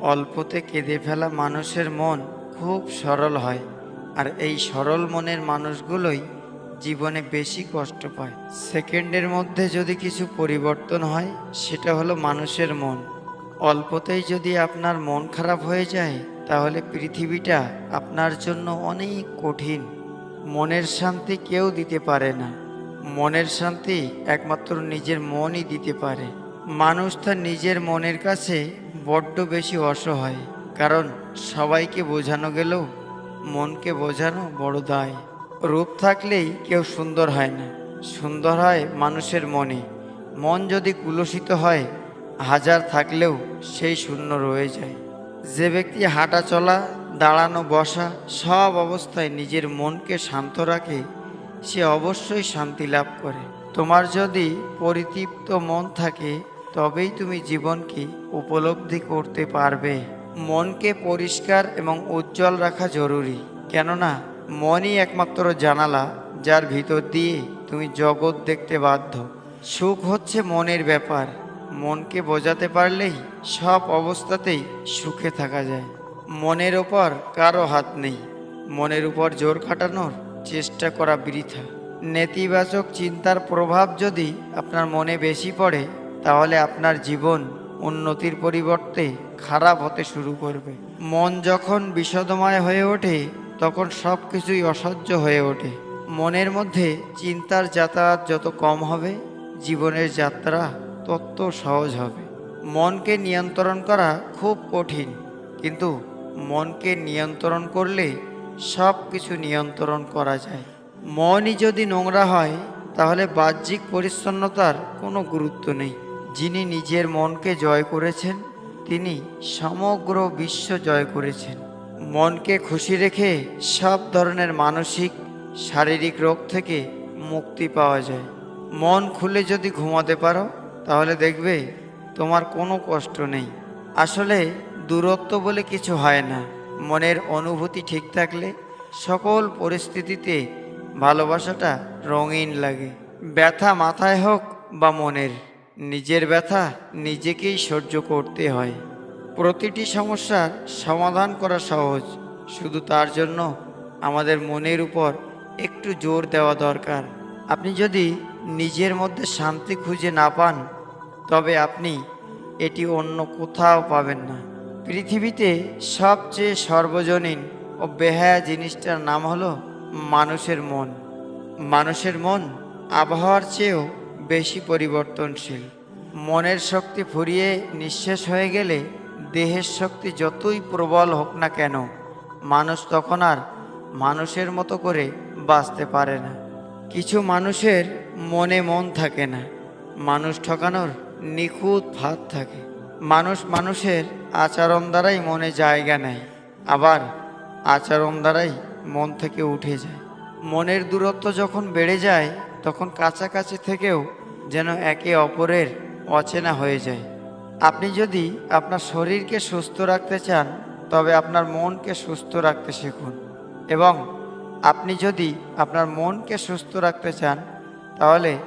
অল্পতে কেঁদে ফেলা মানুষের মন খুব সরল হয়, আর এই সরল মনের মানুষগুলোই জীবনে বেশি কষ্ট পায়। সেকেন্ডের মধ্যে যদি কিছু পরিবর্তন হয়, সেটা হলো মানুষের মন। অল্পতেই যদি আপনার মন খারাপ হয়ে যায়, তাহলে পৃথিবীটা আপনার জন্য অনেক কঠিন। মনের শান্তি কেউ দিতে পারে না। মনের শান্তি একমাত্র নিজের মনই দিতে পারে। মানুষ তার নিজের মনের কাছে বড্ড বেশি অসহায়, কারণ সবাইকে বোঝানো গেলেও মনকে বোঝানো বড় দায়। রূপ থাকলেই কেউ সুন্দর হয় না, সুন্দর হয় মানুষের মনে। মন যদি কুলসিত হয়, হাজার থাকলেও সেই শূন্য রয়ে যায়। যে ব্যক্তি হাঁটা চলা, দাঁড়ানো বসা, সব অবস্থায় নিজের মনকে শান্ত রাখে, সে অবশ্যই শান্তি লাভ করে। তোমার যদি পরিতৃপ্ত মন থাকে তবেই তুমি জীবনকে উপলব্ধি করতে পারবে। মনকে পরিষ্কার এবং উজ্জ্বল রাখা জরুরি। কেননা, মনই একমাত্র জানালা যার ভিতর দিয়ে তুমি জগৎ দেখতে বাধ্য। সুখ হচ্ছে মনের ব্যাপার। মনকে বোঝাতে পারলেই সব অবস্থাতেই সুখে থাকা যায়। মনের ওপর কারও হাত নেই। মনের উপর জোর খাটানোর চেষ্টা করা বৃথা। নেতিবাচক চিন্তার প্রভাব যদি আপনার মনে বেশি পড়ে তাহলে আপনার জীবন উন্নতির পরিবর্তে খারাপ হতে শুরু করবে। মন যখন বিষদময় হয়ে ওঠে, তখন সব কিছুই অসহ্য হয়ে ওঠে। মনের মধ্যে চিন্তার যাতায়াত যত কম হবে, জীবনের যাত্রা তত সহজ হবে। মনকে নিয়ন্ত্রণ করা খুব কঠিন, কিন্তু মনকে নিয়ন্ত্রণ করলে সব কিছু নিয়ন্ত্রণ করা যায়। মনই যদি নোংরা হয়, তাহলে বাহ্যিক পরিচ্ছন্নতার কোনো গুরুত্ব নেই। যিনি নিজের মনকে জয় করেছেন, তিনি সমগ্র বিশ্ব জয় করেছেন। মনকে খুশি রেখে সব ধরনের মানসিক, শারীরিক রোগ থেকে মুক্তি পাওয়া যায়। মন খুলে যদি ঘুমাতে পারো, তাহলে দেখবে তোমার কোনো কষ্ট নেই। আসলে দূরত্ব বলে কিছু হয় না। মনের অনুভূতি ঠিক থাকলে সকল পরিস্থিতিতে ভালোবাসাটা রঙিন লাগে। ব্যথা মাথায় হোক বা মনের। নিজের ব্যথা নিজেকেই সহ্য করতে হয়। প্রতিটি সমস্যার সমাধান করা সহজ। শুধু তার জন্য আমাদের মনের উপর একটু জোর দেওয়া দরকার। আপনি যদি নিজের মধ্যে শান্তি খুঁজে না পান, তবে আপনি এটি অন্য কোথাও পাবেন না। পৃথিবীতে সবচেয়ে সর্বজনীন ও বেহায়া জিনিসটার নাম হলো মানুষের মন। মানুষের মন আবহাওয়ার চেয়েও বেশি পরিবর্তনশীল। মনের শক্তি ফুরিয়ে নিঃশেষ হয়ে গেলে দেহের শক্তি যতই প্রবল হোক না কেন, মানুষ তখন আর মানুষের মতো করে বাঁচতে পারে না। কিছু মানুষের মনে মন থাকে না। মানুষ ঠকানোর নিখুঁত ফাঁদ থাকে। মানুষ মানুষের আচরণ দ্বারাই মনে জায়গা নেয়, আবার আচরণ দ্বারাই মন থেকে উঠে যায়। মনের দূরত্ব যখন বেড়ে যায়, তখন কাছাকাছি থেকেও যেন একে অপরের অচেনা হয়ে যায়। আপনি যদি আপনার শরীরকে সুস্থ রাখতে চান, তবে আপনার মনকে সুস্থ রাখতে শিখুন। এবং আপনি যদি আপনার মনকে সুস্থ রাখতে চান, তাহলে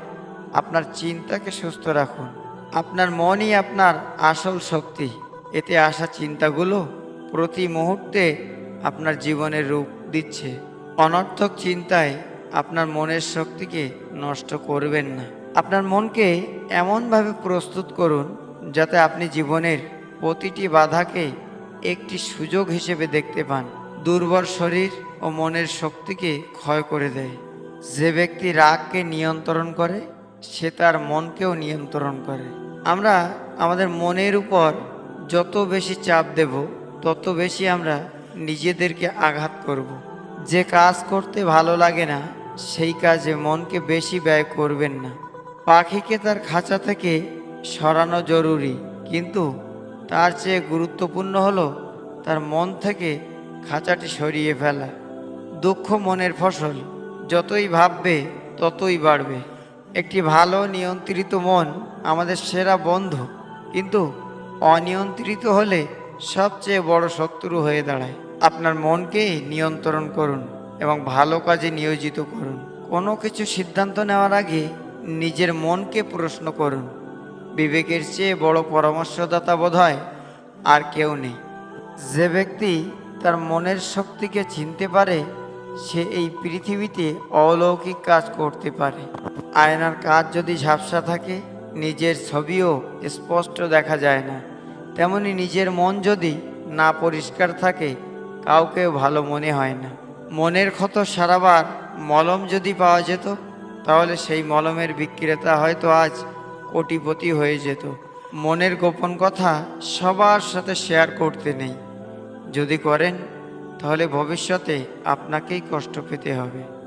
আপনার চিন্তাকে সুস্থ রাখুন। আপনার মনই আপনার আসল শক্তি। এতে আসা চিন্তাগুলো প্রতি মুহূর্তে আপনার জীবনের রূপ দিচ্ছে। অনর্থক চিন্তায় আপনার মনের শক্তিকে নষ্ট করবেন না। আপনার মনকে এমনভাবে প্রস্তুত করুন যাতে আপনি জীবনের প্রতিটি বাধাকে একটি সুযোগ হিসেবে দেখতে পান। দুর্বল শরীর ও মনের শক্তিকে ক্ষয় করে দেয়। যে ব্যক্তি রাগকে নিয়ন্ত্রণ করে, সে তার মনকেও নিয়ন্ত্রণ করে। আমরা আমাদের মনের উপর যত বেশি চাপ দেব, তত বেশি আমরা নিজেদেরকে আঘাত করব। যে কাজ করতে ভালো লাগে না, সেই কাজে মনকে বেশি ব্যয় করবেন না। পাখিকে তার খাঁচা থেকে সরানো জরুরি, কিন্তু তার চেয়ে গুরুত্বপূর্ণ হলো তার মন থেকে খাঁচাটি সরিয়ে ফেলা। দুঃখ মনের ফসল, যতই ভাববে ততই বাড়বে। একটি ভালো নিয়ন্ত্রিত মন আমাদের সেরা বন্ধু, কিন্তু অনিয়ন্ত্রিত হলে সবচেয়ে বড় শত্রু হয়ে দাঁড়ায়। আপনার মনকে নিয়ন্ত্রণ করুন এবং ভালো কাজে নিয়োজিত করুন। কোনো কিছু সিদ্ধান্ত নেওয়ার আগে নিজের মনকে প্রশ্ন করুন। বিবেকের চেয়ে বড় পরামর্শদাতা বোধ হয় আর কেউ নেই। যে ব্যক্তি তার মনের শক্তিকে চিনতে পারে, সে এই পৃথিবীতে অলৌকিক কাজ করতে পারে। আয়নার কাজ যদি ঝাপসা থাকে, নিজের ছবিও স্পষ্ট দেখা যায় না। তেমনি নিজের মন যদি না পরিষ্কার থাকে, কাউকেও ভালো মনে হয় না। মনের ক্ষত সারাবার মলম যদি পাওয়া যেত তাহলে সেই মলমের বিক্রেতা হয়তো আজ কোটিপতি হয়ে যেত। মনের গোপন কথা সবার সাথে শেয়ার করতে নেই। যদি করেন, তাহলে ভবিষ্যতে আপনাকেই কষ্ট পেতে হবে।